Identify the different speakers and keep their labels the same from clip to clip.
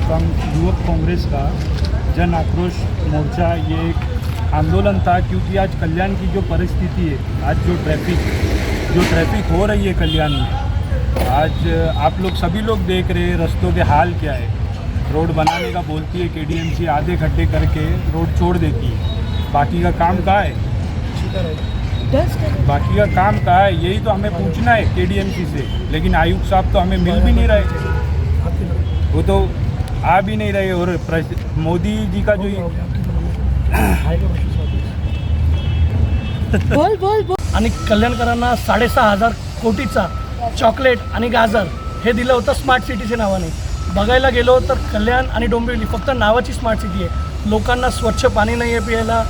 Speaker 1: युवक कांग्रेस का जन आक्रोश मोर्चा ये एक आंदोलन था, क्योंकि आज कल्याण की जो परिस्थिति है, आज जो ट्रैफ़िक जो ट्रैफ़िक हो रही है कल्याण में, आज आप लोग, सभी लोग देख रहे हैं रस्तों के हाल क्या है। रोड बनाने का बोलती है के आधे खड्डे करके रोड छोड़ देती है। बाकी का काम कहाँ है? बाकी का काम कहाँ है? यही तो हमें पूछना है के से, लेकिन आयुक्त साहब तो हमें मिल भी नहीं रहे। वो तो आ भी नहीं रहे और मोदी जी का जो
Speaker 2: बोल बोल बोल.
Speaker 3: आणि कल्याणकरांना साडेसहा हजार कोटीचा चॉकलेट आणि गाजर हे दिलं होतं स्मार्ट सिटीच्या नावाने. बघायला गेलो तर कल्याण आणि डोंबिवली फक्त नावाची स्मार्ट सिटी आहे. लोकांना स्वच्छ पाणी नाही आहे प्यायला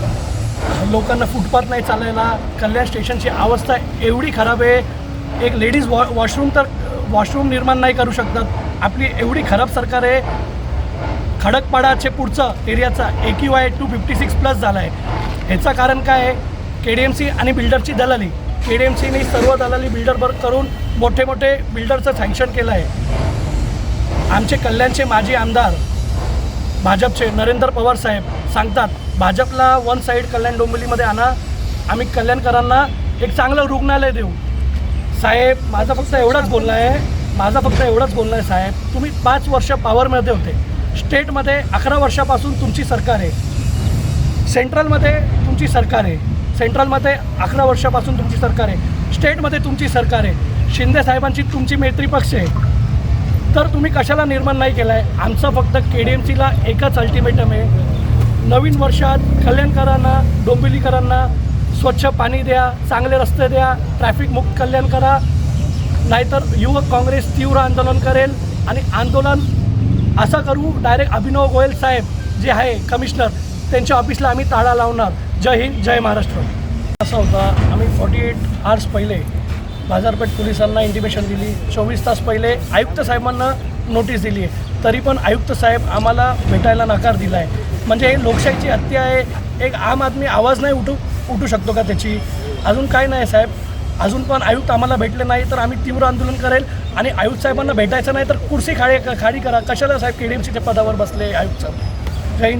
Speaker 3: लोकांना फुटपाथ नाही चालायला कल्याण स्टेशनची अवस्था एवढी खराब आहे. एक लेडीज वॉ वॉशरूम तर वॉशरूम निर्माण नाही करू शकतात. आपली एवढी खराब सरकार आहे. खडकपाडाचे पुढचं एरियाचा A Q I two fifty six plus झाला आहे ह्याचं कारण काय आहे? के डी एम सी आणि बिल्डरची दलाली. के डी एम सीने सर्व दलाली बिल्डरवर करून मोठे मोठे बिल्डरचं सँक्शन केलं आहे. आमचे कल्याणचे माजी आमदार भाजपचे नरेंद्र पवार साहेब सांगतात भाजपला वन साईड कल्याण डोंबिवलीमध्ये आणा आम्ही कल्याणकरांना एक चांगलं रुग्णालय देऊ. साहेब माझं फक्त एवढंच बोलणं आहे. माझं फक्त एवढंच बोलणं आहे साहेब. तुम्ही पाच वर्ष पॉवरमध्ये होते. स्टेटमध्ये अकरा वर्षापासून तुमची सरकार आहे. सेंट्रलमध्ये तुमची सरकार आहे. सेंट्रलमध्ये अकरा वर्षापासून तुमची सरकार आहे. स्टेटमध्ये तुमची सरकार आहे. शिंदे साहेबांची तुमची मैत्री पक्ष आहे. तर तुम्ही कशाला निर्माण नाही केलं आहे आमचं फक्त के डी एम सीला एकच अल्टिमेटम आहे. नवीन वर्षात कल्याणकरांना डोंबिवलीकरांना स्वच्छ पाणी द्या चांगले रस्ते द्या ट्रॅफिक मुक्त कल्याण करा. नाहीतर युवक काँग्रेस तीव्र आंदोलन करेल आणि आंदोलन असं करू डायरेक्ट अभिनव गोयल साहेब जे आहे कमिशनर त्यांच्या ऑफिसला आम्ही ताळा लावणार. जय हिंद जय महाराष्ट्र. असा होता. आम्ही फॉर्टी एट आवर्स पहिले बाजारपेठ पोलिसांना इंटिमेशन दिली. चोवीस तास पहिले आयुक्त साहेबांना नोटीस दिली. आहे तरी पण आयुक्त साहेब आम्हाला भेटायला नकार दिला आहे म्हणजे हे लोकशाहीची हत्या आहे. एक आम आदमी आवाज नाही उठू उठू शकतो का त्याची? अजून काय नाही साहेब. अजून पण आयुक्त आम्हाला भेटले नाही तर आम्ही तीव्र आंदोलन करेल. आणि आयुक्त साहेबांना भेटायचं नाही तर कुर्सी खाडी खाडी करा. कशाला साहेब के डी एम सीच्या पदावर बसले आयुक्त साहेब? जय हिंद.